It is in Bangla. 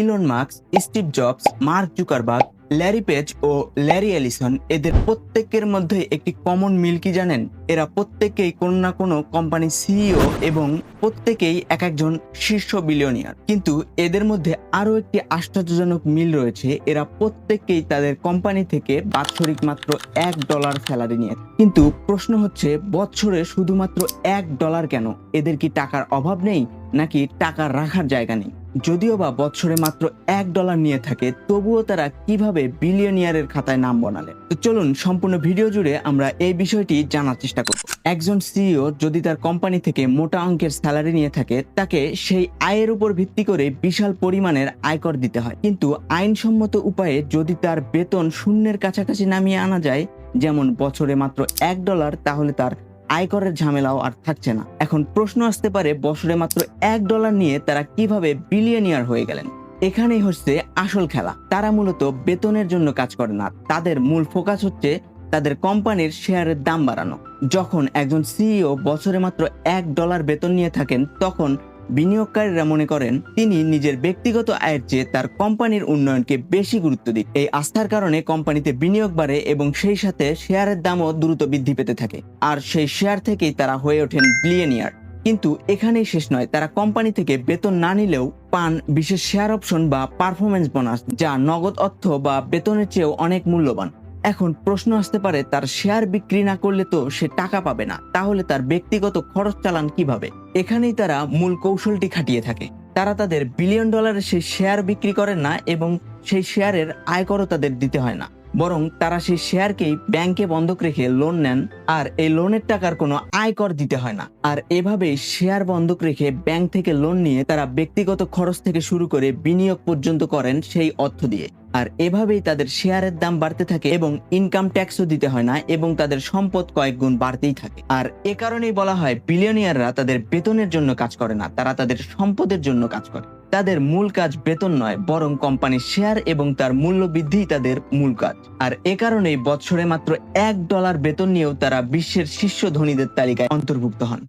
Elon Musk Steve Jobs Mark Zuckerberg Larry Page ও ল্যারি অ্যালিসন এদের প্রত্যেকের মধ্যে একটি কমন মিল কি জানেন? এরা প্রত্যেকেই কোনো না কোনো কোম্পানির সিইও এবং প্রত্যেকেই এক একজন শীর্ষ বিলিয়নিয়ার কিন্তু এদের মধ্যে আরও একটি আশ্চর্যজনক মিল রয়েছে, এরা প্রত্যেকেই তাদের কোম্পানি থেকে বাৎসরিক মাত্র এক ডলার স্যালারি নিয়ে। কিন্তু প্রশ্ন হচ্ছে, বছরে শুধুমাত্র এক ডলার কেন? এদের কি টাকার অভাব নেই, নাকি টাকা রাখার জায়গা নেই? যদিও বা বছরে মাত্র এক ডলার নিয়ে থাকে, তবুও তারা কীভাবে বিলিয়নিয়ারের খাতায় নাম বনালে? তো চলুন, সম্পূর্ণ ভিডিও জুড়ে আমরা এই বিষয়টি জানার চেষ্টা করব। একজন সিইও যদি তার কোম্পানি থেকে মোটা অঙ্কের স্যালারি নিয়ে থাকে, তাকে সেই আয়ের উপর ভিত্তি করে বিশাল পরিমাণের আয়কর দিতে হয়। কিন্তু আইনসম্মত উপায়ে যদি তার বেতন শূন্যের কাছাকাছি নামিয়ে আনা যায়, যেমন বছরে মাত্র এক ডলার, তাহলে তার আয়করের ঝামেলাও আর থাকছে না। এখন প্রশ্ন আসতে পারে, বছরে মাত্র এক ডলার নিয়ে তারা কীভাবে বিলিয়নিয়ার হয়ে গেলেন? এখানেই হচ্ছে আসল খেলা। তারা মূলত বেতনের জন্য কাজ করে না। তাদের মূল ফোকাস হচ্ছে তাদের কোম্পানির শেয়ারের দাম বাড়ানো। যখন একজন সিইও বছরে মাত্র এক ডলার বেতন নিয়ে থাকেন, তখন বিনিয়োগকারীরা মনে করেন, তিনি নিজের ব্যক্তিগত আয়ের চেয়ে তার কোম্পানির উন্নয়নকে বেশি গুরুত্ব দিন। এই আস্থার কারণে কোম্পানিতে বিনিয়োগ বাড়ে এবং সেই সাথে শেয়ারের দামও দ্রুত বৃদ্ধি পেতে থাকে। আর সেই শেয়ার থেকেই তারা হয়ে ওঠেন বিলিয়নিয়ার কিন্তু এখানেই শেষ নয়, তারা কোম্পানি থেকে বেতন না নিলেও পান বিশেষ শেয়ার অপশন বা পারফরমেন্স বোনাস যা নগদ অর্থ বা বেতনের চেয়েও অনেক মূল্যবান। এখন প্রশ্ন আসতে পারে, তার শেয়ার বিক্রি না করলে তো সে টাকা পাবে না। তাহলে তার ব্যক্তিগত খরচ চালান কীভাবে? এখানেই তারা মূল কৌশলটি খাটিয়ে থাকে। তারা তাদের বিলিয়ন ডলারের সেই শেয়ার বিক্রি করে না এবং সেই শেয়ারের আয়করও তাদের দিতে হয় না। বরং তারা সেই শেয়ারকেই ব্যাংকে বন্ধক রেখে লোন নেন, আর এই লোনের টাকার কোনো আয়কর দিতে হয় না। আর এভাবেই শেয়ার বন্ধক রেখে ব্যাংক থেকে লোন নিয়ে তারা ব্যক্তিগত খরচ থেকে শুরু করে বিনিয়োগ পর্যন্ত করেন সেই অর্থ দিয়ে। আর এভাবেই তাদের শেয়ারের দাম বাড়তে থাকে এবং ইনকাম ট্যাক্সও দিতে হয় না এবং তাদের সম্পদ কয়েক গুণ বাড়তেই থাকে। আর এ কারণেই বলা হয় বিলিয়নিয়াররা তাদের বেতনের জন্য কাজ করে না, তারা তাদের সম্পদের জন্য কাজ করে। তাদের মূল কাজ বেতন নয়, বরং কোম্পানির শেয়ার এবং তার মূল্য বৃদ্ধিই তাদের মূল কাজ। আর এ কারণেই বছরে মাত্র এক ডলার বেতন নিয়েও তারা বিশ্বের শীর্ষ ধনীদের তালিকায় অন্তর্ভুক্ত হন।